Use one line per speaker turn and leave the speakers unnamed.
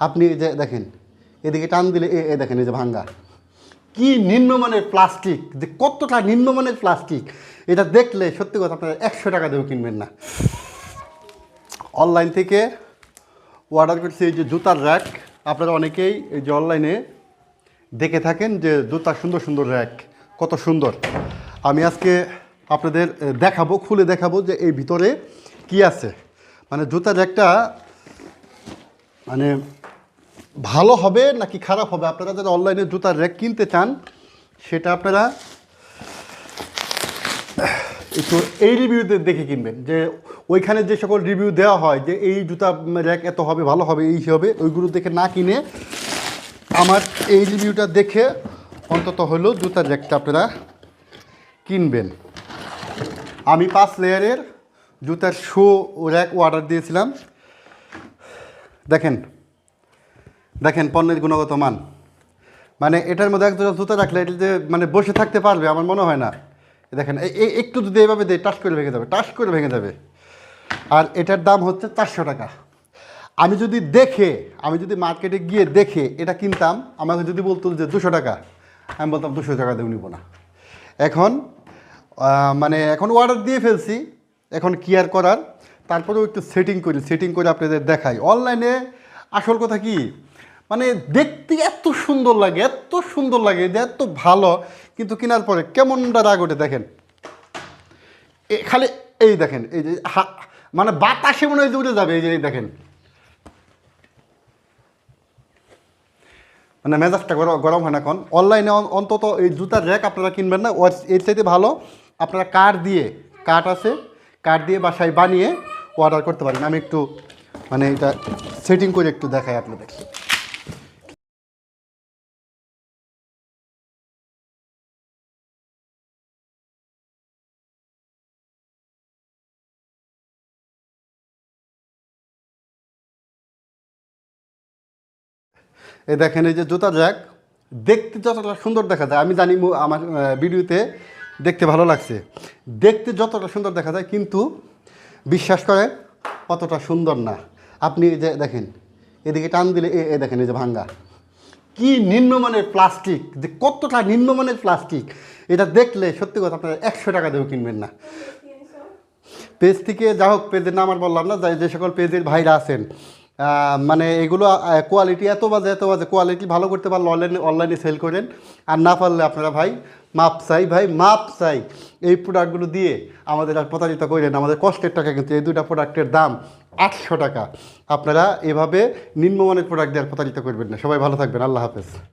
আপনি এই যে দেখেন, এদিকে টান দিলে এ দেখেন এই যে ভাঙ্গা। কি নিম্নমানের প্লাস্টিক, যে কতটা নিম্নমানের প্লাস্টিক, এটা দেখলে সত্যি কথা আপনারা একশো টাকা দেবেও কিনবেন না। অনলাইন থেকে অর্ডার করছি এই যে জুতার র্যাক আপনারা অনেকেই এই যে অনলাইনে দেখে থাকেন যে জুতার সুন্দর সুন্দর র্যাক কত সুন্দর। আমি আজকে আপনাদের দেখাবো, খুলে দেখাবো যে এই ভিতরে কি আছে। মানে জুতার র্যাকটা মানে ভালো হবে নাকি খারাপ হবে? আপনারা যারা অনলাইনে জুতার র্যাক কিনতে চান, সেটা আপনারা একটু এই রিভিউতে দেখে কিনবেন। যে ওইখানে যে সকল রিভিউ দেওয়া হয়, যে এই জুতা র্যাক এত হবে, ভালো হবে, এই হবে, ওইগুলো দেখে না কিনে আমার এই রিভিউটা দেখে অন্তত হলেও জুতার র্যাকটা আপনারা কিনবেন। আমি পাঁচ লেয়ারের জুতার শো র্যাক অর্ডার দিয়েছিলাম। দেখেন দেখেন, পণ্যের গুণগত মান। মানে এটার মধ্যে একজন জুতা রাখলে এটা যে মানে বসে থাকতে পারবে, আমার মনে হয় না। দেখেন এই একটু যদি এভাবে দেয়, টাস করে ভেঙে যাবে, টাস করে ভেঙে যাবে। আর এটার দাম হচ্ছে চারশো টাকা। আমি যদি দেখে, আমি যদি মার্কেটে গিয়ে দেখে এটা কিনতাম, আমাকে যদি বলতো যে দুশো টাকা, আমি বলতাম, দুশো টাকা দেব নিব না। এখন মানে এখন অর্ডার দিয়ে ফেলছি, এখন কি আর করার? তারপরেও একটু সেটিং করি সেটিং করে আপনাদের দেখাই। অনলাইনে আসল কথা কি? মানে দেখতে এত সুন্দর লাগে, এত সুন্দর লাগে, যে এত ভালো, কিন্তু কেনার পরে কেমনটা রাগ ওঠে দেখেন। খালি এই দেখেন, এই যে মানে বাতাসে মনে হয় উড়ে যাবে, এই যে দেখেন। মানে মেজাজটা গরম হয় না এখন। অনলাইনে অন্তত এই জুতার র্যাক আপনারা কিনবেন না এর চাইতে ভালো আপনারা কাঠ দিয়ে কাঠ আছে কাঠ দিয়ে বাসায় বানিয়ে অর্ডার করতে পারেন। আমি একটু মানে এটা সেটিং করে একটু দেখাই আপনাদের। এই দেখেন, এই যে জুতা র্যাক দেখতে যতটা সুন্দর দেখা যায়, আমি জানি আমার ভিডিওতে দেখতে ভালো লাগছে। দেখতে যতটা সুন্দর দেখা যায়, কিন্তু বিশ্বাস করে অতটা সুন্দর না। আপনি যে দেখেন, এদিকে টান দিলে এ দেখেন, এই যে ভাঙ্গা। কি নিম্নমানের প্লাস্টিক, যে কতটা নিম্নমানের প্লাস্টিক, এটা দেখলে সত্যি কথা আপনারা একশো টাকা দেবেও কিনবেন না। পেজ থেকে যা হোক, পেজের নাম আর বললাম না যে- সকল পেজের ভাইরা আছেন মানে এগুলো কোয়ালিটি এত বাজে এত বাজে কোয়ালিটি ভালো করতে পারলে অনলাইনে অনলাইনে সেল করেন। আর না পারলে আপনারা ভাই, মাপ চাই, ভাই, মাপ চাই। এই প্রোডাক্টগুলো দিয়ে আমাদের আর প্রতারিত করেন আমাদের কষ্টের টাকা কিন্তু এই দুটা প্রোডাক্টের দাম আটশো টাকা। আপনারা এভাবে নিম্নমানের প্রোডাক্ট দেওয়ার প্রতারিত করবেন না। সবাই ভালো থাকবেন। আল্লাহ হাফেজ।